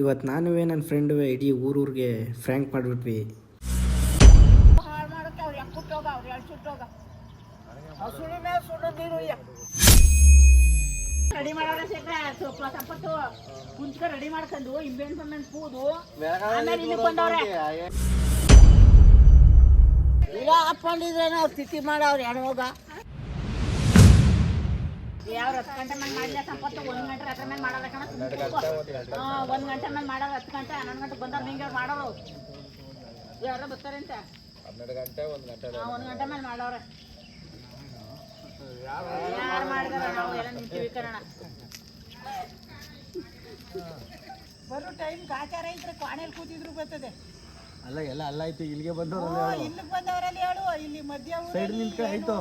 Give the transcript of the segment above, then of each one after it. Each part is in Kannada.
ಇವತ್ತು ನಾನು ನನ್ನ ಫ್ರೆಂಡುವೆ ಇಡೀ ಊರೂರಿಗೆ ಫ್ರ್ಯಾಂಕ್ ಮಾಡಿಬಿಟ್ವಿ. ರೆಡಿ ಮಾಡೋಣ ಶೇಖರ. ಸ್ವಲ್ಪ ಸಪ್ಪತ್ತು ಕುಂಚ್ಕ ರೆಡಿ ಮಾಡ್ಕೊಂಡು ಇಂಬೆನ್ ಪಂಬೆನ್ ಕೂದು ಆಮೇಲೆ ಇಲ್ಲಿ ಬಂದವ್ರೆ. ಇಲ್ಲ ಅವ್ರು ತಿಥಿ ಮಾಡವ್ರು ಹೆಣ್ಮಗ ಯಾವ ಹತ್ತು ಗಂಟೆ ಮೇಲೆ ಸಂಪತ್ತು ಒಂದು ಗಂಟೆ ರಾತ್ರಿ ಮೇಲೆ ಕಣ. ಒಂದು ಗಂಟೆ ಮೇಲೆ ಮಾಡೋದು ಹತ್ತು ಗಂಟೆ ಹನ್ನೊಂದು ಗಂಟೆ ಬಂದವ್ರು ಮಾಡೋರು. ಯಾರೋ ಬರ್ತಾರೆ ಅಂತ. ಹನ್ನೆರಡು ಗಂಟೆ ಒಂದು ಗಂಟೆ ಒಂದು ಗಂಟೆ ಮೇಲೆ ಮಾಡೋರೆ. ಯಾರು ಮಾಡಿದಾರೆ ನಾವು ಎಲ್ಲ ನಿಂತೀವಿ ಕರೋಣ ಬರೋ ಟೈಮ್ ಕಾಚಾರ ಇದ್ರೆ ಕೋಣೆಯಲ್ಲಿ ಕೂತಿದ್ರು ಬರ್ತದೆ. ಅಲ್ಲ ಎಲ್ಲ ಅಲ್ಲ ಆಯ್ತು ಇಲ್ಲಿಗೆ ಬಂದವ್ರು ಇಲ್ಲಿಗೆ ಬಂದವರಲ್ಲಿ ಹೇಳು ಇಲ್ಲಿ ಮಧ್ಯ ಸೈಡ್ ಆಯ್ತು.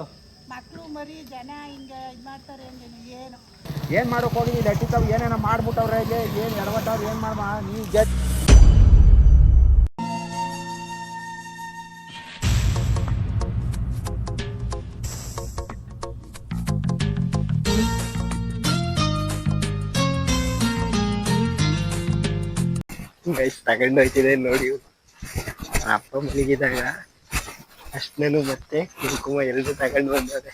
ಮಕ್ಕಳು ಮರಿ ಜನ ಹಿಂಗೆ ಇದು ಮಾಡ್ತಾರೆ ಅಂದ್ರೆ ಏನು? ಏನ್ ಮಾಡೋಕ್ ಹೋಗಿ ಲಟ್ಟಿ ತಾವ್ ಏನೇನೋ ಮಾಡ್ಬಿಟ್ಟವ್ರೆ ಇಲ್ಲಿ ಏನ್ ಎಡವಟ್ಟವ್ರು ಏನ್ ಮಾಡ್ಮ ನೀ ಜಡ್ ಗೈಸ್ ತಗೊಂಡು ಹೋಯ್ತಿದೆ ನೋಡಿ. ಅಪ್ಪ ಮಲಗಿದಾಗ ಅಷ್ಟನೇನು ಮತ್ತೆ ಕುಂಕುಮ ಎಲ್ಲರೂ ತಗೊಂಡು ಬಂದವ್ರೆ.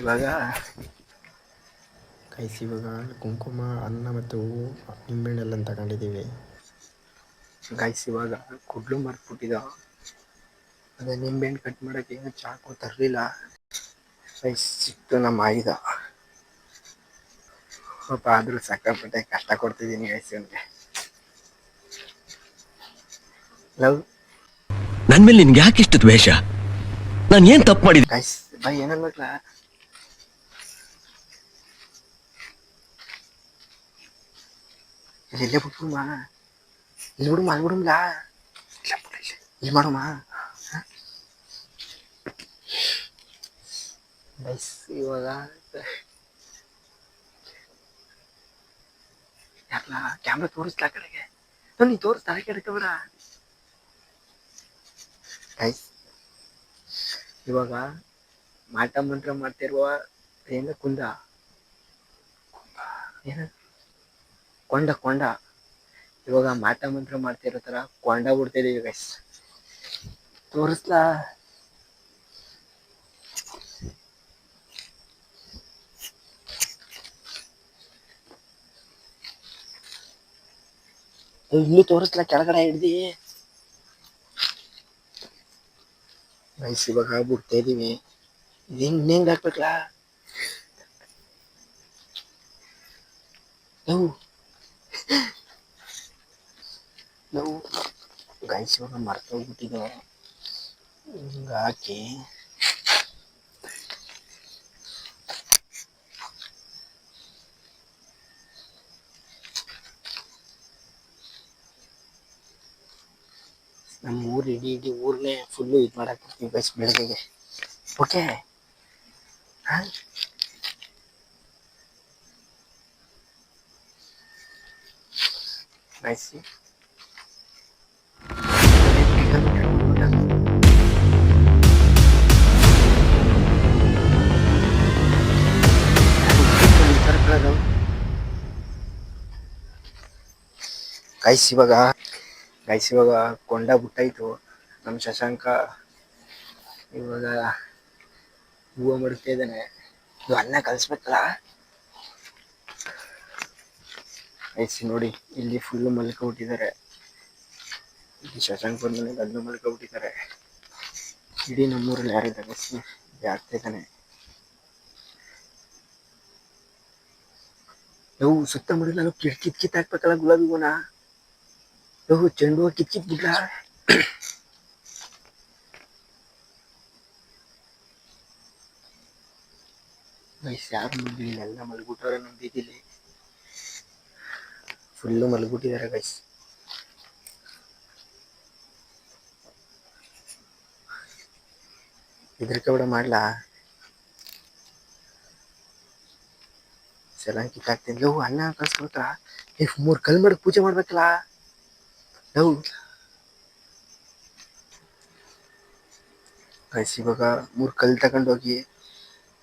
ಇವಾಗ ಕೈ ಇವಾಗ ಕುಂಕುಮ ಅನ್ನ ಮತ್ತು ಹೂವು ನಿಂಬೆಹಣ್ಣೆಲ್ಲ ತಗೊಂಡಿದ್ದೀವಿ. ಗೈಸ್ ಇವಾಗ ಕುಡ್ಲು ಮರ್ಬಿಟ್ಟಿದ? ಅದೇ ನಿಂಬೆಹಣ್ಣು ಕಟ್ ಮಾಡೋಕ್ಕೆ ಏನು ಚಾಕು ತರಲಿಲ್ಲ. ಗೈಸ್ ಸಿಕ್ತು ನಮ್ಮ ಆಯುಧ ಪಾಪ ಆದರೂ ಸಕ್ಕಪಟ್ಟೆ ಕಷ್ಟ ಕೊಡ್ತಿದ್ದೀನಿ ಗೈಸ್ ಅವನಿಗೆ ಲವ್ ನನ್ ಮೇಲೆ ನಿನ್ಗೆ ಯಾಕೆ ಇಷ್ಟು ದ್ವೇಷ? ನಾನು ಏನ್ ತಪ್ಪು ಮಾಡಿದ್ದೆ ಗೈಸ್ ಬೈ ಏನನ್ಬೇಕಲ್ಲ ಇಲ್ಲೇ. ಇಲ್ಲಿ ಬಿಡುಮ ಅಲ್ಲಿ ಬಿಡುಮಲ್ಲ ಇಲ್ಲ ಇವಾಗ ಯಾರಲ್ಲ ಕ್ಯಾಮ್ರಾ ತೋರಿಸ್ಲಾ ಕಡೆಗೆ? ನೀ ತೋರಿಸ್ತಾರೆ ತಲೆ ಕೆಡ್ಕೋಬೇಡ ಗೈಸ್ ಇವಾಗ ಮಾಟ ಮಂತ್ರ ಮಾಡ್ತಿರುವ ಏನ ಕುಂದ? ಏನ? ಕೊಂಡ ಕೊಂಡ. ಇವಾಗ ಮಾಟ ಮಂತ್ರ ಮಾಡ್ತಿರೋ ತರ ಕೊಂಡ ಬಿಡ್ತಿದೀವಿ ಗೈಸ್ ತೋರಿಸ್ಲಾ? ಇಲ್ಲಿ ತೋರಿಸ್ಲಾ? ಕೆಳಗಡೆ ಹಿಡ್ದಿ. ಗೈಸ್ ಇವಾಗ ಬಿಡ್ತಾ ಇದೀವಿ ಹಿಂಗ್ ಹೆಂಗ್ ಹಾಕ್ಬೇಕಲ್ಲ ನಾವು ನಾವು ಗೈಸ್ ಇವಾಗ ಮರ್ತೋಗ್ಬಿಟ್ಟಿದ್ದು ಹಿಂಗ ಹಾಕಿ ನಮ್ಮ ಊರು ಇಡೀ ಇಡೀ ಊರನ್ನೇ ಫುಲ್ಲು ಇದು ಮಾಡಕ್ ಬರ್ತೀವಿ ಗೈಸ್ ಬೆಳಗ್ಗೆಗೆ. ಓಕೆ ಹಾ? ಗೈಸ್ ಗೈಸ್ ಇವಾಗ ಗೈಸ್ ಇವಾಗ ಕೊಂಡ ಬಿಟ್ಟಾಯ್ತು ನಮ್ಮ ಶಶಾಂಕ ಇವಾಗ ಹೂವು ಮಡುಕ್ತಾ ಇದ್ದಾನೆ. ಇದು ಅನ್ನ ಕಲಿಸ್ಬೇಕಲ್ಲ? ಗೈಸ್ ನೋಡಿ, ಇಲ್ಲಿ ಫುಲ್ಲು ಮಲ್ಕೊಬಿಟ್ಟಿದ್ದಾರೆ. ಇಲ್ಲಿ ಶಶಾಂಕ್ ಮೇಲೆ ಅದನ್ನು ಮಲ್ಕೊಬಿಟ್ಟಿದ್ದಾರೆ. ಇಡೀ ನಮ್ಮೂರಲ್ಲಿ ಯಾರಿದ್ದಾರೆ ಗೈಸ್ ಆಗ್ತಾ ಇದ್ದಾನೆ. ಸುತ್ತ ಮುಡಿಲ್ಲ ಕಿಟ್ ಕಿತ್ ಕಿತ್ ಹಾಕ್ಬೇಕಲ್ಲ ಗುಲಾಬಿ ಹೂವನ ಓಹ್ ಚೆಂಡು ಕಿತ್ ಬಿಡ್ಲಾ ಗೈಸ್ ಯಾರು ಮಲಗಿಲ್ಲ ಎಲ್ಲ ಮಲಗ್ಬಿಟ್ಟವ್ರೆ ನಮ್ಮ ಬೀದಿಲಿ ಫುಲ್ಲು ಮಲಗ್ಬಿಟ್ಟಿದ್ದಾರೆ ಗೈಸ್ ಇದ್ರಕ್ಕೆ ಬಿಡ ಮಾಡ್ಲಾ ಸಲ ಕಿತ್ತಾಕ್ತೀನಿ ಲೋ ಅನ್ನ ಕಳ್ಸ್ಕೊಬೇಕಲ್ಲ ಈ ಮೂರ್ ಕಲ್ ಪೂಜೆ ಮಾಡ್ಬೇಕಲ್ಲ ಲವ್ ಗೈಸ್ ಇವಾಗ ಮೂರ್ ಕಲ್ ತಗೊಂಡೋಗಿ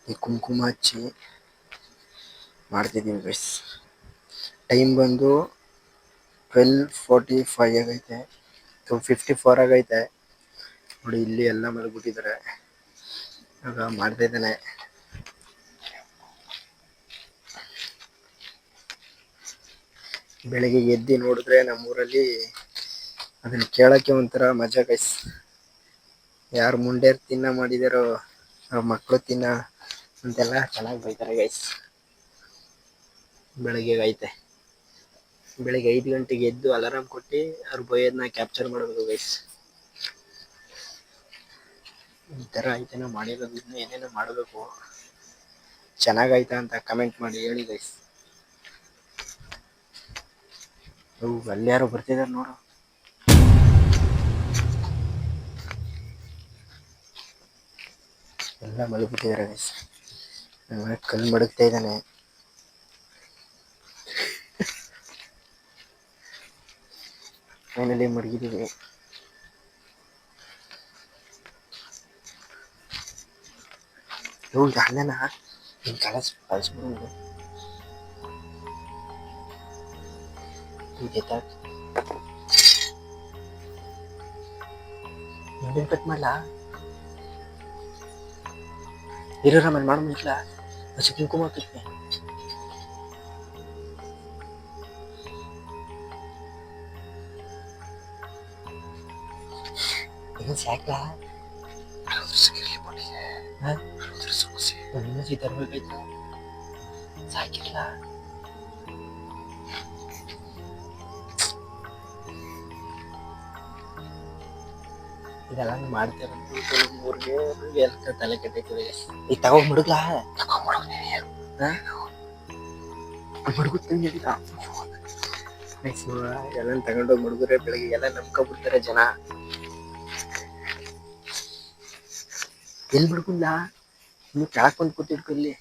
ಈ ಕುಂಕುಮ ಹಚ್ಚಿ ಮಾಡ್ತಿದ್ದೀವಿ ಗೈಸ್ ಟೈಮ್ ಬಂದು ಟ್ವೆಲ್ ಫೋರ್ಟಿ ಫೈವ್ ಆಗೈತೆ. ಟು ಫಿಫ್ಟಿ ಫೋರ್ ಆಗೈತೆ. ನೋಡಿ, ಇಲ್ಲಿ ಎಲ್ಲ ಮಲಗ್ಬಿಟ್ಟಿದ್ದಾರೆ ಇವಾಗ ಮಾಡ್ತಾ ಇದ್ದಾನೆ. ಬೆಳಗ್ಗೆ ಎದ್ದು ನೋಡಿದ್ರೆ ನಮ್ಮೂರಲ್ಲಿ ಅದನ್ನ ಕೇಳಕ್ಕೆ ಒಂಥರ ಮಜಾ ಗೈಸ್ ಯಾರು ಮುಂಡೇರ್ ತಿನ್ನ ಮಾಡಿದಾರೋ ಅವ್ರ ಮಕ್ಕಳು ತಿನ್ನ ಅಂತೆಲ್ಲ ಚೆನ್ನಾಗಿ ಬೈತಾರೆ ಗೈಸ್ ಬೆಳಗ್ಗೆ ಐತೆ. ಬೆಳಿಗ್ಗೆ ಐದು ಗಂಟೆಗೆ ಎದ್ದು ಅಲಾರಾಮ್ ಕೊಟ್ಟು ಅವ್ರು ಬೈಯೋದನ್ನ ಕ್ಯಾಪ್ಚರ್ ಮಾಡಬೇಕು ಗೈಸ್ ಈ ಥರ ಐತೆನೋ ಮಾಡಿರೋದು ಇನ್ನೂ ಏನೇನೋ ಮಾಡಬೇಕು. ಚೆನ್ನಾಗಾಯ್ತಾ ಅಂತ ಕಮೆಂಟ್ ಮಾಡಿ ಹೇಳಿ ಗೈಸ್ ಅವು ಅಲ್ಲಿ ಯಾರೋ ಬರ್ತಿದಾರೆ ನೋಡು. ಎಲ್ಲ ಮಲಗಿಬಿಟ್ಟಿದ್ದಾರೆ ಗೈಸ್ ನನ್ನ ಕಲ್ಲು ಮಡಗ್ತಾ ಇದ್ದಾನೆ. ಫೈನಲಿ ಮಡಗಿದ್ದೀವಿ. ಇವ್ರು ಅಣ್ಣನ ನಿನ್ ಕಳಸ್ ಕಳಿಸ್ಬಿಡು. 예를하면 말은 못라 어찌 궁금하고 있네 이건 새끼야 알아들어서 길리 보내게. 알아들어서 보세요. 너는 이대로 해야 새끼라 ಇದೆಲ್ಲ ಮಾಡ್ತಾರೆ? ಊರಿಗೆ ಎಲ್ಲ ತಲೆ ಕೆಟ್ಟೈತದೆ ಈಗ ತಗೊಂಡ್ ಮಡಗ್ಲಾ? ಎಲ್ಲ ತಗೊಂಡೋಗಿ ಮಡಗುರೆ ಬೆಳಗ್ಗೆ ಎಲ್ಲ ನಂಬ್ಕೊಬಿಡ್ತಾರೆ ಜನ. ಎಲ್ಲಿ ಮಡಗುಲ್ಲ ನೀವು ಕೆಳಕ್ ಬಂದು ಕೂತಿರ್ಕೊ ಇಲ್ಲಿ.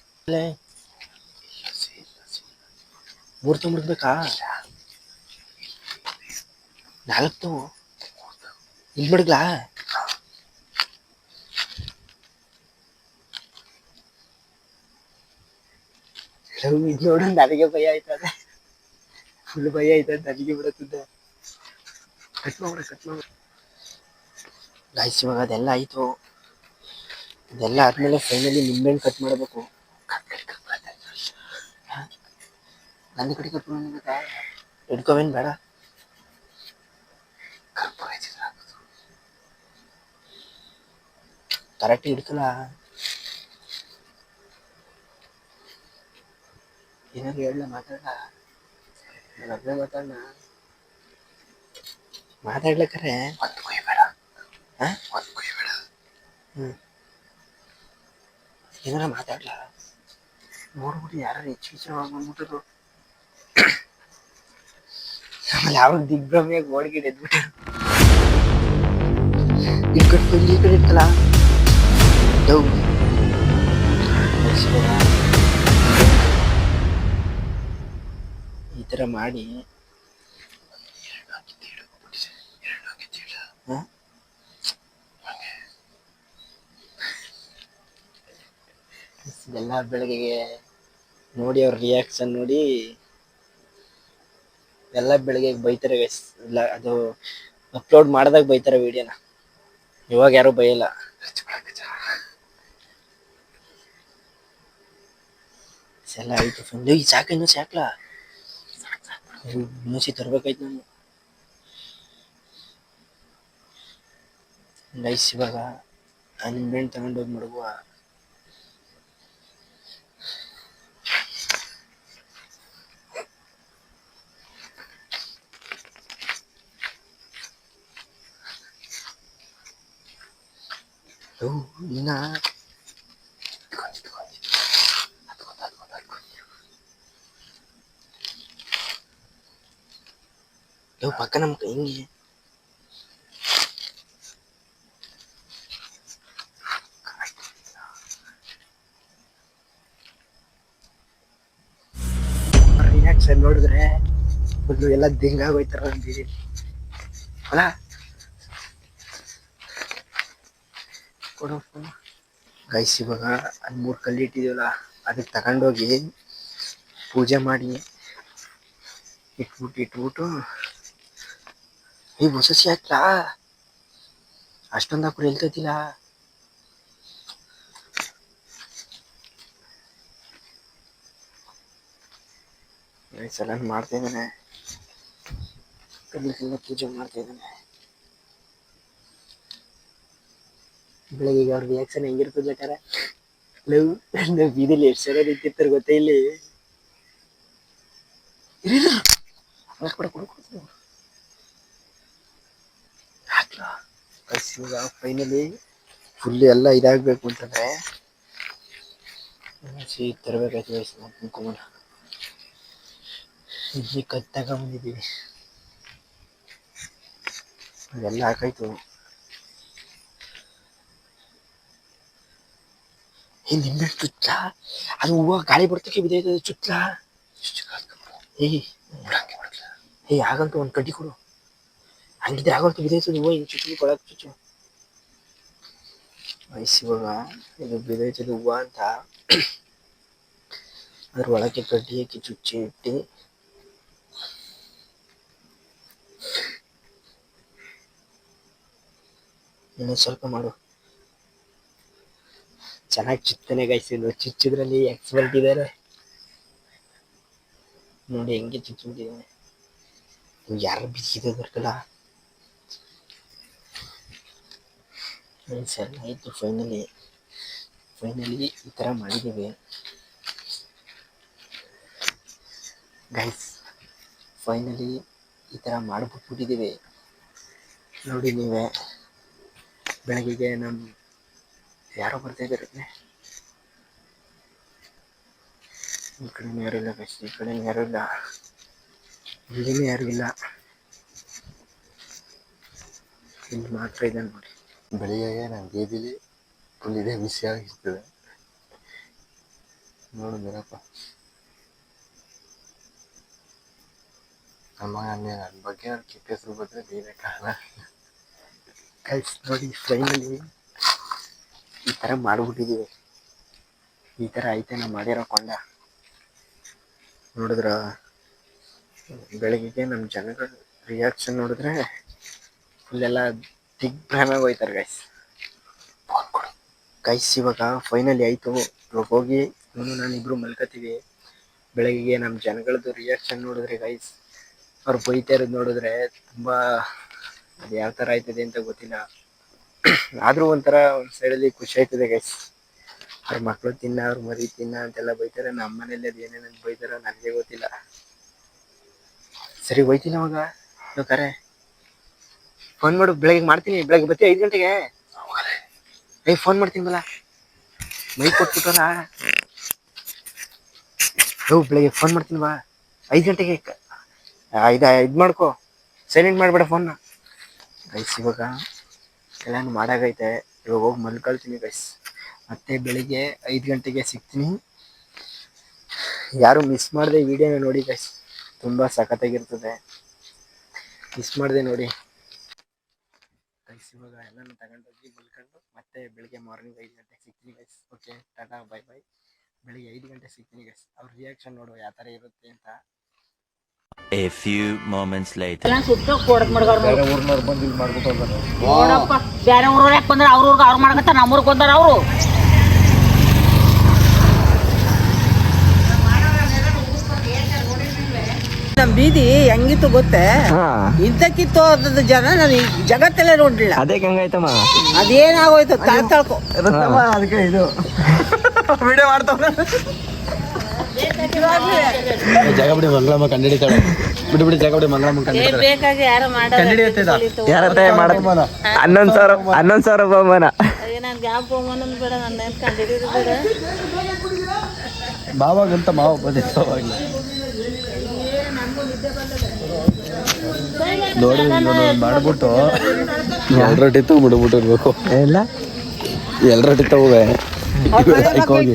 ಮೂರು ತೊಗೊಂಡ್ಬಿಡ್ಬೇಕಾ ನಾಲ್ಕು ಇಲ್ಲಿ ಮಡಗ್ಲಾ ಇದು ನೋಡು ನನಗೆ ಭಯ ಆಯ್ತದೆ. ಫುಲ್ ಭಯ ಆಯ್ತದೆ ನನಗೆ ಬಿಡುತ್ತಿದ್ದೆ ಕಟ್ ಮಾಡ ಕಟ್ ಗಾಯ್ಸ್ ಇವಾಗ ಅದೆಲ್ಲ ಆಯ್ತು. ಇದೆಲ್ಲ ಆದ್ಮೇಲೆ ಫೈನಲಿ ನಿಂಬೆಹಣ್ಣು ಕಟ್ ಮಾಡಬೇಕು. ನನ್ನ ಕಡೆ ಕಟ್ ಮಾಡ್ಬೇಕಾ ಹಿಡ್ಕೋವೇನ್ ಬೇಡ. ಕರೆಕ್ಟ್ ಹಿಡ್ಕಲ್ಲ ಏನಾದ್ರು ಹೇಳ ಮಾತಾಡ ನಾನು ಒಬ್ಬನೇ ಮಾತಾಡಣ ಮಾತಾಡ್ಲಿಕ್ಕರೆ ಒಂದು ಕೊಯ್ಬೇಡ ಹಾ ಒಂದು ಕೊಯ್ಬೇಡ ಹ್ಮ್. ಏನಾರ ಮಾತಾಡ್ಲ. ನೋಡ್ಬಿಟ್ಟು ಯಾರು ಹೆಚ್ಚು ಹೆಚ್ಚು ಬಂದ್ಬಿಟ್ಟರು. ಆಮೇಲೆ ಯಾವಾಗ ದಿಗ್ಭ್ರಮೆಯಾಗಿ ಓಡ್ಗಿಡ್ ಎದ್ಬಿಟ್ಟರು ಈ ಕಡೆ ಈ ಕಡೆ ಇತ್ತಲ್ಲ? ಥರ ಮಾಡಿ. ಎಲ್ಲ ಬೆಳಗ್ಗೆ ನೋಡಿ ಅವ್ರ ರಿಯಾಕ್ಷನ್ ನೋಡಿ ಎಲ್ಲ ಬೆಳಗ್ಗೆ ಬೈತಾರೆ. ಇಲ್ಲ ಅದು ಅಪ್ಲೋಡ್ ಮಾಡಿದಾಗ ಬೈತಾರೆ ವಿಡಿಯೋನ ಇವಾಗ ಯಾರು ಬೈಯಲ್ಲ. ಎಲ್ಲ ಆಯ್ತು ಈ ಸಾಕ ಇನ್ನೂ ಸಾಕ್ಲಾ ಇನ್ನೂಸಿ ತರ್ಬೇಕಾಯ್ತು ನಾನು ಗೈಸ್ ಇವಾಗ ಆ ನಿಂಬೆಹಣ್ಣು ತಗೊಂಡೋಗಿ ಮಡಗುವ ಓ ಇನ್ನ ಯೋ ಪಕ್ಕ ನಮ್ಮ ಹಿಂಗೆ ಸರ್ ನೋಡಿದ್ರೆ ಫುಲ್ಲು ಎಲ್ಲ ದಿಂಗಾಗೋಯ್ತಾರ ಅಂತೀರಿ ಅಲ್ಲ? ಕೊಡು ಗೈಸ್ ಇವಾಗ ಅಲ್ಲಿ ಮೂರು ಕಲ್ಲು ಇಟ್ಟಿದ್ದೀವಲ್ಲ ಅದಕ್ಕೆ ತಗೊಂಡೋಗಿ ಪೂಜೆ ಮಾಡಿ ಇಟ್ಬಿಟ್ಟು ಇಟ್ಬಿಟ್ಟು ಈ ಮುಸಸಿ ಹಾಕ್ಲಾ? ಅಷ್ಟೊಂದು ಹಾಕ್ರು ಎಲ್ತೈತಿಲ್ಲ ಸಲ ಮಾಡ್ತಾ ಇದ್ದಾನೆ. ಕಡ್ಲಿಕ್ಕೆಲ್ಲ ಪೂಜೆ ಮಾಡ್ತಾ ಇದ್ದಾನೆ. ಬೆಳಗ್ಗೆ ಅವ್ರ ರಿಯಾಕ್ಷನ್ ಹೆಂಗಿರ್ತದೆ ಲವ್ ಬೀದಿಲಿ ಎಷ್ಟು ಸಲ ನಿಂತಿರ್ತಾರೆ ಗೊತ್ತೇ ಇಲ್ಲಿ? ಕೊಡು. ಇವಾಗ ಫೈನಲಿ ಫುಲ್ ಎಲ್ಲ ಇದಾಗಬೇಕು ಅಂತಂದ್ರೆ ಸೀಟ್ ತರಬೇಕಾಯ್ತು ವಯಸ್ಸು ನಾವು ಕುಂಕುಮನ ಇಲ್ಲಿ ಕತ್ ತಗೊಂಬಂದಿದ್ದೀವಿ ಎಲ್ಲ ಹಾಕಾಯ್ತು. ಏ ನಿಂಬೆ ಚುಚ್ಚ? ಅದು ಹೂವು ಗಾಳಿ ಬರ್ತಕ್ಕೆ ಬಿದ್ದೈತದೆ ಚುಚ್ಚಲ ಏಯ್ ಏ ಆಗಂತ ಒಂದು ಕಡ್ಡಿ ಕೊಡು. ಹಂಗಿದ್ರೆ ಆಗಂತ ಬಿದ್ದೈತದ ಹೂವು ಹಿಂಗೆ ಚುಚ್ಚಿ ಕೊಡಕ್ಕೆ ಚುಚ್ಚು ಇವಾಗ ಇದು ಬಿದ್ದೈತದ ಹೂವು ಅಂತ ಅದ್ರ ಒಳಗೆ ಕಡ್ಡಿ ಹಾಕಿ ಚುಚ್ಚಿ ಇಟ್ಟು ಇನ್ನೂ ಸ್ವಲ್ಪ ಮಾಡು ಚೆನ್ನಾಗಿ ಚಿತ್ತನೆ ಗಾಯಿಸಿದ್ರು ಚುಚ್ಚಿದ್ರಲ್ಲಿ ಎಕ್ಸ್ಪರ್ಟ್ ಇದ್ದಾರೆ ನೋಡಿ ಹೆಂಗೆ ಚುಚ್ಚಿಬಿಟ್ಟಿದ್ದಾನೆ ಯಾರು ಬಿಸಿದೆ ಬರ್ಕಲ್ಲ ಸರಿ ಆಯಿತು ಫೈನಲಿ ಫೈನಲಿ ಈ ಥರ ಮಾಡಿದ್ದೀವಿ. ಗೈಸ್ ಫೈನಲಿ ಈ ಥರ ಮಾಡಿಬಿಟ್ಬಿಟ್ಟಿದ್ದೀವಿ. ನೋಡಿ ನೀವೇ ಬೆಳಗ್ಗೆಗೆ ನಮ್ಮ ಯಾರೋ ಬರ್ತಾ ಇದ್ದಾರೆ ಈ ಕಡೆ ಯಾರು ಇಲ್ಲ ಗೈಸ್ ಈ ಕಡೆ ಯಾರು ಇಲ್ಲ. ಇಲ್ಲಿನೂ ಯಾರು ಇಲ್ಲ. ಇಲ್ಲಿ ಮಾತ್ರ ಇದೆ ನೋಡಿ. ಬೆಳಿಗ್ಗೆ ನಾನು ಬೀದಿಲಿ ಫುಲ್ ಇದೇ ಬಿಸಿಯಾಗಿರ್ತದೆ ನೋಡಿದ್ರಪ್ಪ. ನಮ್ಮ ನನ್ನ ಬಗ್ಗೆ ನಾನು ಕೆಟ್ಟ ಹೆಸರು ಬಂದರೆ ನೀವೇ ಕಾರಣ. ನೋಡಿ ಫೈನಲಿ ಈ ಥರ ಮಾಡ್ಬಿಟ್ಟಿದೀವಿ. ಈ ಥರ ಐತೆ, ನಾವು ಮಾಡಿರೋ ಕೊಂಡ. ನೋಡಿದ್ರ? ಬೆಳಗ್ಗೆಗೆ ನಮ್ಮ ಜನಗಳ ರಿಯಾಕ್ಷನ್ ನೋಡಿದ್ರೆ ಫುಲ್ ಎಲ್ಲ ದಿಗ್ಭ್ರಮೆಗೆ ಹೋಯ್ತಾರೆ ಗೈಸ್ ಗೈಸ್ ಇವಾಗ ಫೈನಲಿ ಆಯಿತು. ಇವಾಗ ಹೋಗಿ ನಾನು ನಾನು ಇಬ್ರು ಮಲ್ಕೋತೀವಿ. ಬೆಳಗ್ಗೆ ನಮ್ಮ ಜನಗಳದ್ದು ರಿಯಾಕ್ಷನ್ ನೋಡಿದ್ರೆ ಗೈಸ್ ಅವ್ರು ಬೈತಾ ಇರೋದು ನೋಡಿದ್ರೆ ತುಂಬ ಅದು ಯಾವ ಥರ ಆಯ್ತದೆ ಅಂತ ಗೊತ್ತಿಲ್ಲ. ಆದರೂ ಒಂಥರ ಒಂದು ಸೈಡಲ್ಲಿ ಖುಷಿ ಆಯ್ತದೆ ಗೈಸ್ ಅವ್ರ ಮಕ್ಕಳು ತಿನ್ನ, ಅವ್ರ ಮರಿ ತಿನ್ನ ಅಂತೆಲ್ಲ ಬೈತಾರೆ. ನಮ್ಮ ಮನೇಲಿ ಅದು ಏನೇನಂತ ಬೈತಾರೋ ನನಗೆ ಗೊತ್ತಿಲ್ಲ. ಸರಿ ಹೋಯ್ತೀನಿ ಅವಾಗ ಬೇಕಾರೆ ಫೋನ್ ಮಾಡು, ಬೆಳಗ್ಗೆ ಮಾಡ್ತೀನಿ, ಬೆಳಗ್ಗೆ ಬತ್ತಿ ಐದು ಗಂಟೆಗೆ? ಐ ಫೋನ್ ಮಾಡ್ತೀನಿ ಬಲ್ಲ ಮೈ ಕೊಟ್ಬಿಟ್ಟಲ್ಲ ಹೌ ಬೆಳಗ್ಗೆ ಫೋನ್ ಮಾಡ್ತೀನಿ ಬಾ. ಐದು ಗಂಟೆಗೆ ಇದು ಇದು ಮಾಡ್ಕೊ. ಸೈಲೆಂಟ್ ಮಾಡಬೇಡ ಫೋನ್ನ ಗೈಸ್ ಇವಾಗ ಎಲ್ಲಾನು ಮಾಡಾಗೈತೆ. ಇವಾಗ ಹೋಗಿ ಮಲ್ಕೊಳ್ತೀನಿ ಗೈಸ್ ಮತ್ತೆ ಬೆಳಿಗ್ಗೆ ಐದು ಗಂಟೆಗೆ ಸಿಗ್ತೀನಿ. ಯಾರು ಮಿಸ್ ಮಾಡದೆ ವಿಡಿಯೋನ ನೋಡಿ ಗೈಸ್ ತುಂಬ ಸಖತ್ತಾಗಿರ್ತದೆ. ಮಿಸ್ ಮಾಡಿದೆ ನೋಡಿ. ಎಲ್ಲಾನು ತಗೊಂಡೋಗಿ ಮಲ್ಕೊಂಡು ಮತ್ತೆ ಬೆಳಿಗ್ಗೆ ಮಾರ್ನಿಂಗ್ ಐದು ಗಂಟೆಗೆ ಸಿಗ್ತೀನಿ guys okay tata bye bye ಬೆಳಿಗ್ಗೆ ಐದು ಗಂಟೆ ಸಿಗ್ತೀನಿ ಗೈಸ್ ಅವ್ರ ರಿಯಾಕ್ಷನ್ ನೋಡುವ ಯಾವ ಥರ ಇರುತ್ತೆ ಅಂತ. A few moments later. ಬೇರೆ ಊರ್ನವ್ರು ಬಂದು ಇಲ್ಲಿ ಮಾಡ್ಬಿಟ್ಟು ಹೋಗೋದು ನೋಡಪ್ಪ ಬೇರೆ ಊರವ್ರು ಯಾಕೆ ಬಂದಾರ ಅವ್ರ ಊರ್ಗೆ ಅವ್ರು ಮಾಡ್ಕತ್ತ ನಮ್ಮ ಊರಿಗೆ ಬಂದಾರ ಅವರು. ನಮ್ ಬೀದಿ ಹೆಂಗಿತ್ತು ಗೊತ್ತೇ? ಇದ್ದಕ್ಕಿತ್ತು ಅದ್ರ ಜನ ನಾನು ಈ ಜಗತ್ತಲ್ಲೇ ನೋಡ್ಲಿಲ್ಲ. ಅದೇ ಹಂಗಾಯ್ತಮ್ಮ ಅದೇನಾಗೋಯ್ತು ತಳ ತಳ್ಕೊ ಅದಕ್ಕೆ ಇದು. ವಿಡಿಯೋ ಮಾಡ್ತಾವ ಜಾಗ ಬಿಡಿ ಮಂಗಳಮ್ಮ ಕಂಡಿಡಿತಾಳೆ ಬಿಡಿ ಬಿಡಿ ಜಾಗ ಬಿಡಿ ಮಂಗಳಮ್ಮ ಕಂಡಿಡಿತಾಳೆ ಬೇಕಾಗಿ ಯಾರು ಯಾರತ್ತೆ ಹನ್ನೊಂದು ಸಾವಿರ ಹನ್ನೊಂದು ಸಾವಿರ ಬಹುಮಾನ. ನಾನು ಗ್ಯಾಪ್ ಹೋಗೋಣ ಬೇಡ ನನ್ನ ಕಂಡಿಡಿದ್ರು ಬೇಡ. ಮಾವಾಗಂತ ಮಾವ ಬಂದಿತ್ತು ಅವಾಗಲೇ. ನೋಡಿ ಮಾಡ್ಬಿಟ್ಟು ಎಲ್ರೊಟ್ಟಿ ತಗೊಂಡ್ಬಿಟ್ಟು ಇರ್ಬೇಕು ಎಲ್ಲ? ಎಲ್ರೊಟ್ಟಿ ತಗೋವೆ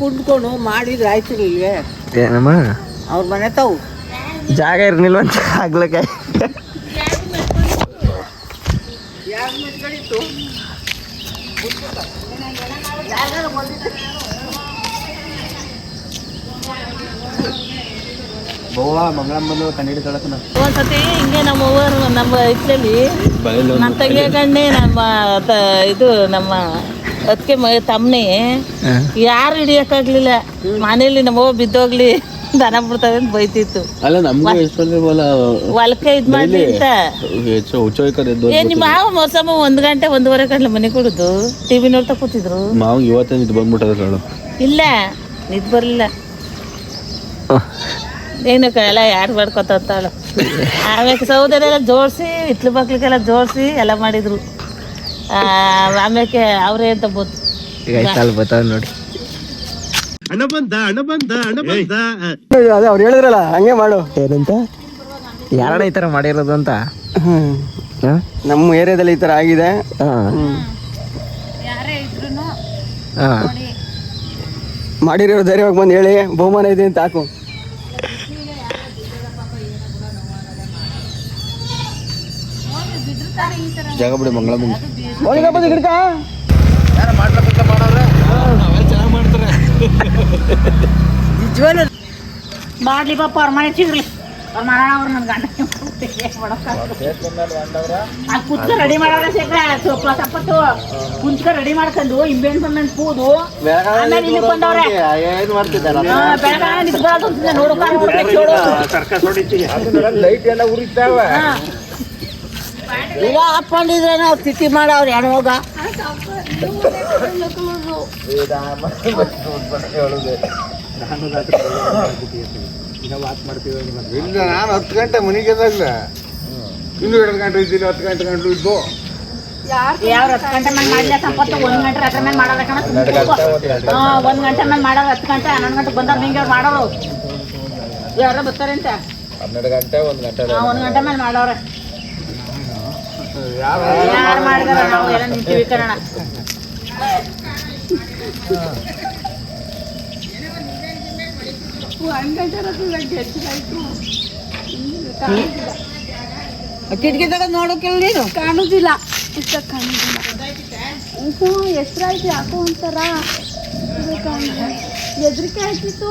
ಕುಂಡ್ಕೊಂಡು ಮಾಡಿದ್ರೆ ಆಯ್ತಿರ್ಲಿಲ್ವೇ ಏನಮ್ಮ? ಅವ್ರ ಮನೆ ತಾವು. ಜಾಗ ಇರ್ನಿಲ್ವಂತ ಆಗ್ಲಕ್ಕೆ? ಗೋವಾ ಒಂದ್ಸತಿ ಹಿಂಗೆ ನಮ್ಮ ಅವ್ವರು ನಮ್ಮ ನನ್ನ ತಂಗಿ ನಮ್ಮ ಇದು ನಮ್ಮ ಅದಕ್ಕೆ ತಮ್ಮನೇ. ಯಾರು ಹಿಡಿಯಕ್ಕಾಗ್ಲಿಲ್ಲ. ಮನೇಲಿ ನಮ್ಮವ್ವ ಬಿದ್ದೋಗ್ಲಿ ದನ ಬಿಡ್ತಾವೆ ಅಂತ ಬೈತಿತ್ತು. ಅಲ್ಲ ನಮಗೂ ಹೊಲಕ್ಕೆ ಇದ್ ಮಾಡಿ ಅಂತ ನಿಮ್ಮ ಮಾವ ಮೊಸಮ್ಮ ಒಂದ್ ಗಂಟೆ ಒಂದೂವರೆ ಗಂಟೆ ಮನೆ ಕೊಡುದು ಟಿವಿ ನೋಡ್ತಾ ಕೂತಿದ್ರು. ಮಾವ ಇವತ್ತೇ ಇದು ಬಂದ್ಬಿಟ್ಟದ ಇಲ್ಲ ನಿದ್ ಬರ್ಲಿಲ್ಲ ಏನಕ್ಕೆ ಎಲ್ಲ ಯಾರು ಮಾಡ್ಕೊತಾಳು ಆಮ್ಯಾಕೆ ಸೌದೆಲ್ಲ ಜೋಡಿಸಿ ಇತ್ಲು ಮಕ್ಳಿಗೆಲ್ಲ ಜೋಡಿಸಿ ಎಲ್ಲ ಮಾಡಿದ್ರು. ಆ, ಆಮ್ಯಾಕೆ ಅವರೇ ಅಂತ ಬೋದು ಈಗ ಐತಲ್ ಬರ್ತಾವ ನೋಡಿ. ಅದೇ ಅವ್ರು ಹೇಳಿದ್ರಲ್ಲ ಹಂಗೆ ಮಾಡು. ಏನಂತ? ಯಾರಡ ಈ ಥರ ಮಾಡಿರೋದು ಅಂತ? ನಮ್ಮ ಏರಿಯಾದಲ್ಲಿ ಈ ಥರ ಆಗಿದೆ. ಯಾರೇ ಇದ್ರು ಹಾಂ. ಮಾಡಿರೋ ಧೈರ್ಯವಾಗಿ ಬಂದು ಹೇಳಿ ಬಹುಮಾನ ಇದೆ ಅಂತ ಹಾಕು. ಜಾಗ ಬಿಡಿ ಯಾರ ಗಿಡಕ ನಿಜವಾಗ್ಲೂ ಮಾಡ್ಲಿ ಪಾಪ ಅವ್ರ ಮನೆ ಚಿಗ್ಲಿ ಅವ್ರ ಮಾಡೋಣ ಅವ್ರು ನನ್ನ ಗಂಡ. ಕುತ್ಕ ರೆಡಿ ಮಾಡೋಣ ಶೇಖರ. ಸೊಪ್ಪ ಸಪ್ಪತ್ತು ಕುಂತ್ಕ ರೆಡಿ ಮಾಡ್ಕೊಂಡು ಇಂಬೇನ್ ಬಂದ್ ಕೂದು. ಆಮೇಲೆ ಇಲ್ಲಿ ಬಂದವ್ರೆ. ನಿಂತ್ಕೊಳ್ಳೋದು. ಲೈಟ್ ಎಲ್ಲ ಉರಿತಾವ. ಹಾ. ಈಗ ಹಾಕೊಂಡಿದ್ರೆ ನಾವು ತಿಥಿ ಮಾಡವ್ರಿ ಹೆಣ್ಮಗ ಇಲ್ಲ ನಾನು ಹತ್ತು ಗಂಟೆ ಮನೆಗೆ ಎದ್ದಾಗಲ. ಇನ್ನು ಎರಡು ಗಂಟೆ ಇದ್ದೀನಿ ಹತ್ತು ಗಂಟೆ ಗಂಟೆ ಇದ್ದು. ಯಾರು ಹತ್ತು ಗಂಟೆ ಮೇಲೆ ಮಾಡ್ಲಿಲ್ಲ ಸಂಪತ್ತು ಒಂದ್ ಗಂಟೆ ರಾತ್ರಿ ಮೇಲೆ ಮಾಡೋದ ಕಣ ಹಾ ಒಂದ್ ಗಂಟೆ ಮೇಲೆ ಮಾಡೋದು ಹತ್ತು ಗಂಟೆ ಹನ್ನೊಂದು ಗಂಟೆ ಬಂದಾಗ ನಿಂಗೆ ಮಾಡೋರು. ಯಾರು ಬರ್ತಾರೆ ಅಂತ ಹನ್ನೆರಡು ಗಂಟೆ ಒಂದ್ ಗಂಟೆ ಒಂದ್ ಗಂಟೆ ಮೇಲೆ ಮಾಡವ್ರೆ ಯಾರು ಮಾಡಿದಾರ ನಾವು ಎಲ್ಲ ನಿಂತೀವಿ ಕಣ ಕಿಟಕಿ ತಗೊಂಡು ನೋಡೋಕಿಲ್ಲ ನೀನು? ಕಾಣುದಿಲ್ಲ. ಇಷ್ಟ ಕಾಣುದಿಲ್ಲ. ಹ್ಞೂ ಹೆಸ್ರಾಯ್ತು ಯಾಕೋ ಒಂಥರ ಹೆದರಿಕೆ ಆಯ್ತಿತ್ತು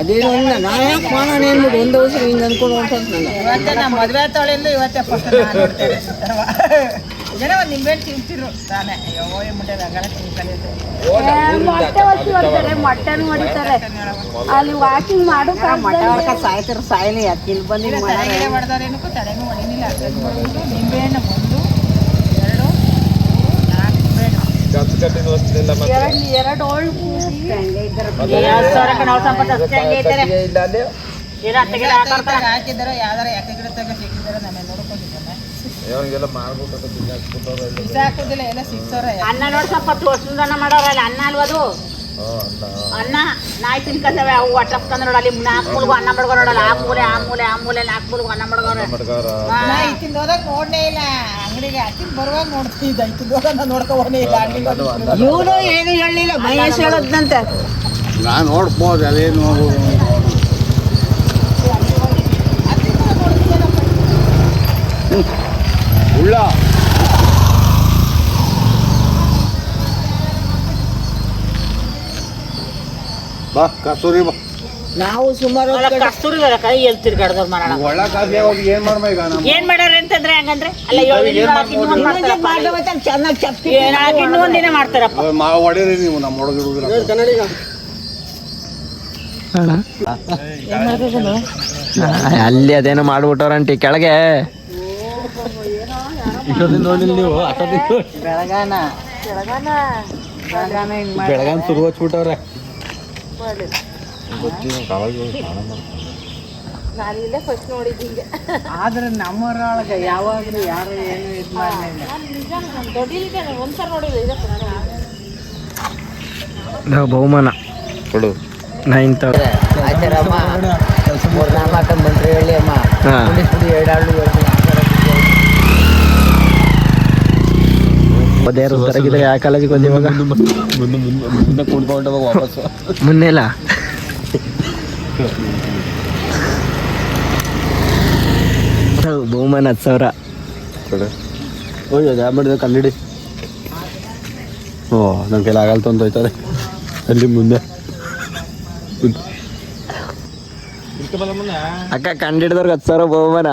ಅದೇನು ಇಲ್ಲ ನಾನು ಯಾಕೆ ಮಾಡೋಣ ಏನ್ಬಿಟ್ಟು ಒಂದು ವರ್ಷ ಹಿಂಗೆ ಅನ್ಕೊಂಡು ಹೊಂಟಂತ ಇವತ್ತೇ ನಮ್ಮ ಮದುವೆ ತೊಳೆಲ್ಲ ಇವತ್ತೇ ಫಸ್ಟ್ ಜನ ಒಂದು ನಿಂಬೆಹಣ್ಣು ತಿಂತಿರು ತಾನೇ. ಅಯ್ಯೋ ಮುಟ್ಟೆ ಮೊಟ್ಟೆ ಹೊಡಿತಾರೆ ಮೊಟ್ಟೆನೂ ಹೊಡಿತಾರೆ. ಅಲ್ಲಿ ವಾಕಿಂಗ್ ಮಾಡು ಮಠ ಹೊಡ್ಕ ಸಾಯ್ತಾರ ಸಾಯಲಿ ಅದಕ್ಕೆ ಇಲ್ಲಿ ಬಂದು ಹಿಂಗೆ ಮಾಡ್ಯಾರ. ತಲೆಗೆ ಹೊಡೆದವ್ರೇನಕ್ಕೂ ತಲೆಗೂ ಹೊಡಿಲಿಲ್ಲ. ನಿಂಬೆಹಣ್ಣು ಒಂದು ಎರಡು ಮೂರು ನಾಲ್ಕು ನಿಂಬೆಹಣ್ಣು ಎರಡು ಎರಡು ಓಲ್ಡ್ ಎರಡು ಸಾವಿರ ಕಣ ಅವ್ರ ಸಂಪತ್ತು ಅಷ್ಟೇ ಯಾವ್ದಾರ ಯಾಕೆ ಗಿಡ ತಗ ಸಿಕ್ಕಿದ್ದಾರೆ ನಮ್ಮ ನೋಡ್ಕೊಂಡಿದ್ದಾನೆ ಬಿಸಾಕೋದಿಲ್ಲ ಎಲ್ಲ. ಸಿಕ್ತವ್ರೆ. ಅನ್ನ ನೋಡಿ ಸಂಪತ್ತು ವರ್ಷದಿಂದ ಅನ್ನ ಮಾಡೋರಲ್ಲ ಅನ್ನ ಅಲ್ವದು ಅನ್ನ. ನಾಯಿ ತಿನ್ಕತ್ತವೆ ಅವು ಒಟ್ಟಸ್ಕೊಂಡ್ ನೋಡಲ್ಲಿ ನಾಲ್ಕು ಮೂಲ್ಗು ಅನ್ನ ಮಡ್ಗೋ ನೋಡಲ್ಲ. ಆ ಮೂಲೆ ಆ ಮೂಲೆ ಆ ಮೂಲೆ ನಾಲ್ಕು ಮೂಲ್ಗು ಅನ್ನ ಮಡ್ಗವ್ರೆ ನಾಯಿ ಹೋದಾಗ ನೋಡಲೇ ಇಲ್ಲ. ಅಂಗಡಿಗೆ ಹಾಕಿ ಬರುವಾಗ ನೋಡ್ತಿದ್ದ ಇತ್ತಿಂದ ಹೋದಾಗ ನೋಡ್ಕೊಂಡೇ ಇಲ್ಲ ಅಂಗಡಿ ಇವನು ಏನು ಹೇಳಲಿಲ್ಲ ಮಹೇಶ್ ಹೇಳದ್ನಂತೆ. ನಾನು ನೋಡ್ಬೋದು ಅದೇನು ಉಳ್ಳ. ಬಾ ಕಸೂರಿ ಬಾ. ನಾವು ಸುಮಾರು ಕಡೆ- ಕೈ ಎಲ್ಲಿ ತಿರ್ಗಾಡ್ದವ್ರು ಮಾರಾಣ ಒಳ್ಳ ಕಾಫಿ ಹೋಗಿ ಏನ್ ಮಾಡ್ಬೇಕು ಈಗ ಏನ್ ಮಾಡ್ಯಾರ ಅಂತಂದ್ರೆ ಹಂಗಂದ್ರೆ? ಅಲ್ಲ ಚೆನ್ನಾಗಿ ಚಪ್ಪಿ ಮಾಡ್ತಾರಪ್ಪ. ಮಾ ಹೊಡೀರಿ ನೀವು ನಮ್ಮ ಹುಡುಗರು ಕನ್ನಡಿಗ? ಅಲ್ಲಿ ಅದೇನೋ ಮಾಡ್ಬಿಟ್ಟವ್ರಂಟಿ ಕೆಳಗೆ. ನೀವು? ಬೆಳಗಾನ. ಬೆಳಗಾನ. ಹಿಂಗ್ ಬೆಳಗಾನ್ ಶುರು ಹಚ್ಬಿಟ್ಟವ್ರೆ. ಆದ್ರೆ ನಮ್ಮರೊಳಗೆ ಯಾವಾಗಲೂ ಯಾರು ಏನು ಇದು ಮಾಡಲಿಲ್ಲ ಒಂದ್ಸಲ ನೋಡಿಲ್ಲ ನಾವು ಬಹುಮಾನ. ಕೊಡು. ನೈನ್ ಹಾಕೊಂಡ್ ಬಂದ್ರಿ ಹೇಳಿ ಅಮ್ಮ. ಎರಡಾಳು ತರಗಿದ್ರೆ ಯಾವ ಕಾಲೇಜಿಗೆ ಇವಾಗ? ಮುಂದೆ ಮುಂದೆ ಮುಂದೆ ಕುಣ್ಕೊಂಡು ಹೋಗಿ ವಾಪಸ್ ಮುನ್ನೆಲ್ಲ ಬಹುಮಾನ ಹತ್ತು ಸಾವಿರ. ಓಯ್ ಯಾವ ಮಾಡಿದೆ ಕಂಡಿಡಿ ಓ ನನ್ನ ಕೈಲಿ ಆಗಲ್ತು ಅಂತ ಹೋಯ್ತಾರೆ ಅಲ್ಲಿ ಮುಂದೆ. ಅಕ್ಕ ಕಂಡಿಡ್ದವ್ರಿಗೆ ಹತ್ತು ಸಾವಿರ ಬಹುಮಾನ.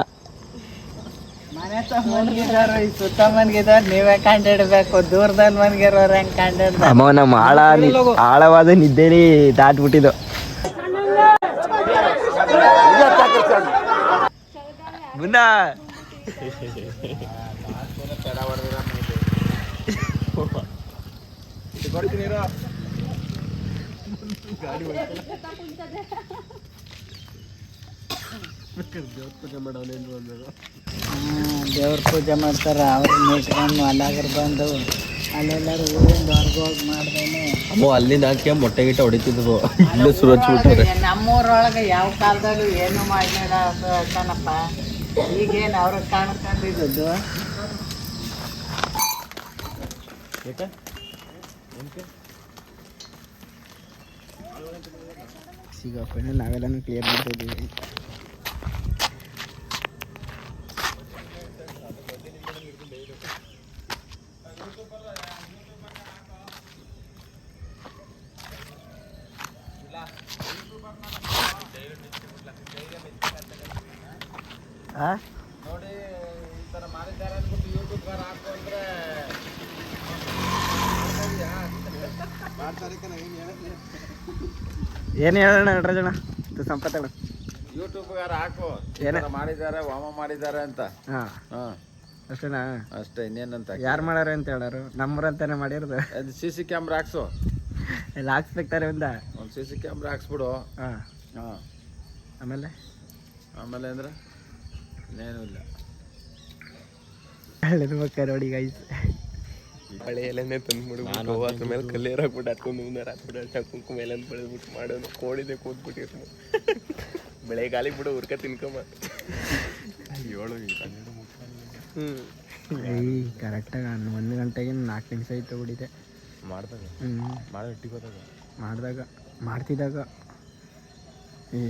ಅಮ್ಮ ನಮ್ಮ ಆಳ ಆಳವಾದ ನಿದ್ದೆಲಿ ದಾಟ್ಬಿಟ್ಟಿದ್ದು. ಮುನ್ನ ದೇವ್ರ ಪೂಜೆ ಮಾಡ್ತಾರ ಅವ್ರು ಮೇಟ್ಕೊಂಡು ಅಲ್ಲಾಗರ್ ಬಂದು ಅಲ್ಲೆಲ್ಲರೂ ಊರಿಂದ ಹೊರ್ಗೆ ಹೋಗಿ ಮಾಡ್ದೇನೆ. ಅಮ್ಮ ಅಲ್ಲಿಂದ ಹಾಕಿ ಮೊಟ್ಟೆ ಗಿಟ್ಟ ಹೊಡಿತಿದ್ರು ಇಲ್ಲೇ ಸುರಚ್ ಹಚ್ಬಿಟ್ರೆ ನಮ್ಮೂರೊಳಗೆ ಯಾವ ಕಾಲದಲ್ಲೂ ಏನು ಮಾಡಿದ ಕಣಪ್ಪ. ಈಗೇನು ಅವ್ರ ಕಾಣ್ಕೊಂಡಿದ್ದು ಈಗ ಫೈನಲ್ ನಾವೆಲ್ಲನೂ ಕ್ಲಿಯರ್ ಮಾಡ್ತಾ ಇದ್ದೀವಿ ಆ? ಏನು ಹೇಳೋಣ ನಟರಾಜಣ್ಣ? ಸಂಪತ್ತಣ್ಣ. ಯೂಟ್ಯೂಬ್ಗಾರ ಹಾಕು. ಏನ? ಮಾಡಿದ್ದಾರೆ ವಾಮ ಮಾಡಿದ್ದಾರೆ ಅಂತ. ಹಾಂ. ಹಾಂ. ಅಷ್ಟೇನಾ? ಅಷ್ಟೇ ಇನ್ನೇನಂತ ಯಾರು ಮಾಡಾರ ಅಂತ ಹೇಳಾರು? ನಮ್ಮರಂತಾನೆ ಮಾಡಿರೋದು. ಅದು ಸಿ ಸಿ ಕ್ಯಾಮ್ರಾ ಹಾಕ್ಸು. ಇಲ್ಲಿ ಹಾಕ್ಸ್ಬೇಕಾರೆ ಒಂದ? ಒಂದು ಸಿ ಸಿ ಕ್ಯಾಮ್ರಾ ಹಾಕ್ಸ್ಬಿಡು. ಹಾಂ. ಹಾಂ. ಆಮೇಲೆ? ಆಮೇಲೆ ಅಂದ್ರೆ ಇನ್ನೇನು ಇಲ್ಲ. ಹೇಳಿರ್ಬೇಕಾರೆ ನೋಡಿ ಗೈಸ್ ಹಳೆ ಎಲೆನೇ ತಂದ್ಬಿಡು ಅದ್ರ ಮೇಲೆ ಕಲ್ಲೇರ್ ಹಾಕ್ಬಿಟ್ಟು ಹಾಕೊಂಡು ಮುಂದೆ ಹಾಕ್ಬಿಟ್ಟು ಕುಂಕುಮ ಎಲೆ ಬೆಳೆದ್ಬಿಟ್ಟು ಮಾಡೋದು. ಕೋಳಿದೆ ಕೂತ್ಬಿಟ್ಟಿರ್ನು ಬೆಳೆಗಾಲಿ ಬಿಡು ಉರ್ಕ ತಿನ್ಕಮ್ಮ ಏಳು ಹ್ಞೂ ಏಯ್ ಕರೆಕ್ಟಾಗಿ ಒಂದು ಗಂಟೆಗೆ ನಾಲ್ಕು ನಿಮಿಷ ಆಯ್ತು ಬಿಡಿದೆ. ಮಾಡಿದಾಗ? ಹ್ಞೂ ಮಾಡೋ ಇಟ್ಟಿಗೋದಾಗ ಮಾಡಿದಾಗ ಮಾಡ್ತಿದ್ದಾಗ. ಈ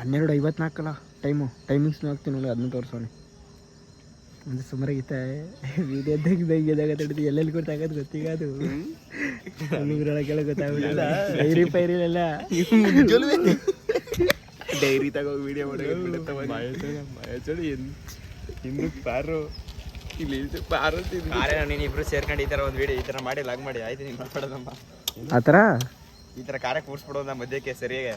ಹನ್ನೆರಡು ಐವತ್ನಾಲ್ಕಲ್ಲ ಟೈಮು ಟೈಮಿಂಗ್ಸ್ ಹಾಕ್ತೀನಿ ನೋಡಿ ಅದನ್ನ ತೋರಿಸೋಣ ಒಂದು ಈತ ವೀಡಿಯೋ ತೆಗ್ದಾಗ ತಡಿದು ಎಲ್ಲೆಲ್ಲಿ ಗೊತ್ತಾಗೋದು ಗೊತ್ತೀಗ ಅದು. ನಿಮ್ಗೊಳಗೆಲ್ಲ ಗೊತ್ತಾಗ್ಬಿಟ್ಟಿಲ್ಲ ಡೈರಿ ಪೈರಿಲೆಲ್ಲ ಡೈರಿ ತಗೋ ವಿಡಿಯೋ ಮಾಡಿ ಹಿಂದೂ ಪಾರು ಇಲ್ಲಿ ಪಾರು ನೀನು ಇಬ್ರು ಸೇರ್ಕೊಂಡು ಈ ಥರ ಒಂದು ವಿಡಿಯೋ ಈ ಥರ ಮಾಡಿ ಲಾಗ್ ಮಾಡಿ. ಆಯ್ತು ನೀನು ಆ ಥರ ಈ ಥರ ಕಾರ್ಯ ಕೂರ್ಸ್ಬಿಡೋದ ಮಧ್ಯಕ್ಕೆ ಸರಿಯಾಗಿ.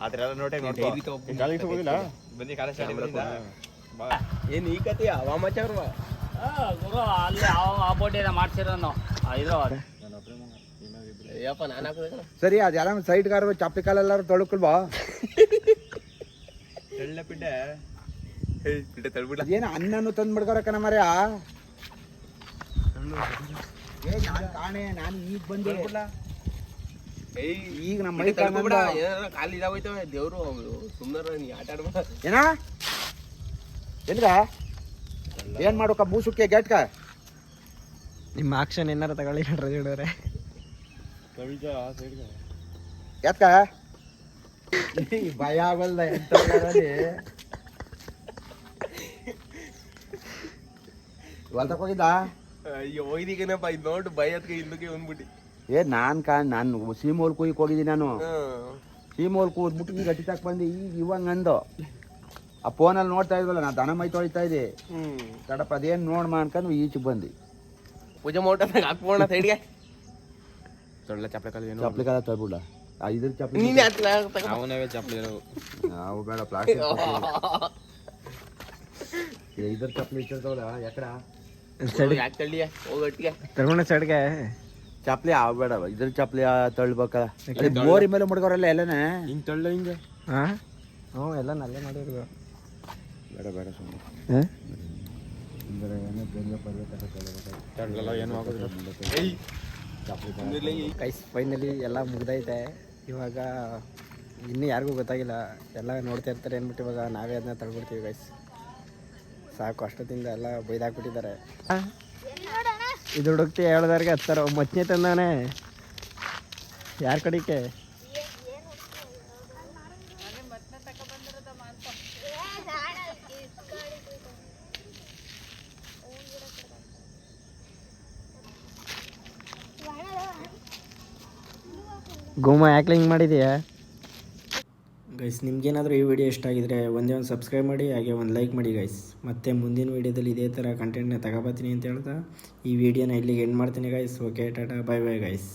ಆತರ ಆ ಥರ ಎಲ್ಲ ಹೋಗಿಲ್ಲ? ಬನ್ನಿ ಕಾಲೇಜ್ ಸ್ಟಾರ್ಟ್ ಏನು ಈ ಕತೆ ಅವಾಮಚಾರ ಗುರು ಅಲ್ಲಿ ಆ ಬೋಟಿನ ಮಾಡ್ಸಿರೋನು ಇದು ಅಯ್ಯಪ್ಪ ನಾನು ಹಾಕೋದ ಸರಿ ಅದು ಯಾರ ಸೈಡ್ ಗಾರ ಚಾಪಿ ಕಾಲೆಲ್ಲಾರು ತೊಳ್ಕೊಳ್ಬಾ ಎಳ್ಳ ಪಿಡ್ಡೆ ಪಿಡ್ಡೆ ತಳ್ಬಿಡ ಏನು ಅನ್ನನು ತಂದು ಮಡ್ಕೊರಕ್ಕನ ಮರ್ಯ? ಏ ನಾನು ಕಾಣೆ ನಾನು ಈಗ ಬಂದೆ. ಈಗ ನಮ್ಮ ಮನೆ ತಳ್ಕೊಬಿಡ ಕಾಣಂದ. ಏನಾರ ಕಾಲು ಇದಾಗೋಯ್ತವೆ ದೇವ್ರು ಸುಮ್ಮನೆ ನೀ ಆಟ ಆಡ್ಬೇಡ ಏನ? ಎಲ್ಗ ಏನ್ ಮಾಡೋಕ ಮೂಸುಕ್ಕೆ ಗೇಟ್ಕ? ನಿಮ್ಮ ಆಕ್ಷನ್ ಏನಾರ ತಗೊಳ್ಳಿ ನಟರಾಜಣ್ಣವ್ರೆ ಎತ್ಕ ಭಯ ಆಗಲ್ಲ ಎಂತ ಹೊಲ್ತಕ್ ಹೋಗಿದ್ದ? ಅಯ್ಯೋ ಇದೀಗೇನಪ್ಪ ಇದು ನೋಡು ಭಯ ಅದಕ್ಕೆ ಹಿಂದಕ್ಕೆ ಬಂದ್ಬಿಟ್ಟು. ಏ ನಾನ್ ಕಾ ನಾನು ಸೀಮೋಲ್ ಕುಯ್ಕ್ ಹೋಗಿದ್ದೀನಿ ನಾನು. ಸೀಮೋಲ್ ಕೂದ್ಬಿಟ್ಟು ಈಗ ಗಟ್ಟಿ ತಕ್ ಬಂದು ಈಗ ಇವಾಗ ಅಂದು ಆ ಫೋನಲ್ಲಿ ನೋಡ್ತಾ ಇದ್ವಲ್ಲ ನಾ ದನ ಮೈ ತೊಳಿತಾ ಇದ್ದೆ. ಹ್ಮ್. ತಡಪ್ಪ ಅದೇನ್ ನೋಡ್ ಮಾಡ್ಕೊಂಡು ಈಚೆ ಬಂದು ಪೂಜೆ ಮಾಡೋದಾಗ ಹಾಕ್ಬೋಣ ಸೈಡ್ಗೆ ತೊಳ್ಳ ಚಪ್ಪಲಿ ಕಾಲು ಏನು ಚಪ್ಲಿ ಕಾಲ ತೊಳ್ಬಿಡ ಆ ಇದ್ರ ಚಪ್ಪಲಿ ನೀನೇ ಹತ್ಲ ಅವನವೇ ಚಪ್ಪಲಿ ನಾವು ಬೇಡ ಪ್ಲಾಸ್ಟಿಕ್ ಇದ್ರ ಚಪ್ಲಿ ಇಟ್ಟಿರ್ತಾವಲ್ಲ ಯಾಕಡ ತಗೊಂಡ ಸೈಡ್ಗೆ. ಚಪ್ಪಲಿ ಅವ್ ಬೇಡ ಇದ್ರ ಚಪ್ಪಲಿ ತಳ್ಬೇಕಲ್ಲ ಬೋರಿ ಮೋರಿ ಮೇಲೆ ಮುಡ್ಕೋರಲ್ಲ ಎಲ್ಲನೇ? ಹಿಂಗ್ ತಳ್ಳ ಹಿಂಗ. ಹಾ ಹ್ಞೂ ಎಲ್ಲ ನಲ್ಲೇ ಮಾಡಿರೋದು. ಬೇಡ ಬೇಡ ಹಾಂ? ಕೈಸ್ ಫೈನಲಿ ಎಲ್ಲ ಮುಗ್ದೈತೆ. ಇವಾಗ ಇನ್ನೂ ಯಾರಿಗೂ ಗೊತ್ತಾಗಿಲ್ಲ. ಎಲ್ಲ ನೋಡ್ತಾ ಇರ್ತಾರೆ ಅಂದ್ಬಿಟ್ಟು ಇವಾಗ ನಾವೇ ಅದನ್ನ ತಳ್ಬಿಡ್ತೀವಿ ಗೈಸ್ ಸಾಕು ಅಷ್ಟೊತ್ತಿಂದ ಎಲ್ಲ ಬೈದಾಕ್ಬಿಟ್ಟಿದ್ದಾರೆ. ಇದು ಹುಡುಕ್ತಿ ಹೇಳ್ದಾರ್ಗೆ ಹತ್ತಾರ ಮಚ್ಚನೆ ತಂದಾನೆ. ಯಾರ ಕಡೆಗೆ ಗೋಮ ಯಾಕೆ ಹಿಂಗೆ ಮಾಡಿದೆಯಾ? ಗೈಸ್ ನಿಮ್ಗೇನಾದರೂ ಈ ವಿಡಿಯೋ ಇಷ್ಟ ಆಗಿದ್ರೆ ಒಂದೇ ಒಂದು ಸಬ್ಸ್ಕ್ರೈಬ್ ಮಾಡಿ, ಹಾಗೆ ಒಂದು ಲೈಕ್ ಮಾಡಿ ಗೈಸ್ ಮತ್ತೆ ಮುಂದಿನ ವೀಡಿಯೋದಲ್ಲಿ ಇದೇ ಥರ ಕಂಟೆಂಟ್ನ ತಗೋಬತ್ತೀನಿ ಅಂತ ಹೇಳ್ತಾ ಈ ವಿಡಿಯೋನ ಇಲ್ಲಿಗೆ ಎಂಡ್ ಮಾಡ್ತೀನಿ guys okay tata bye bye guys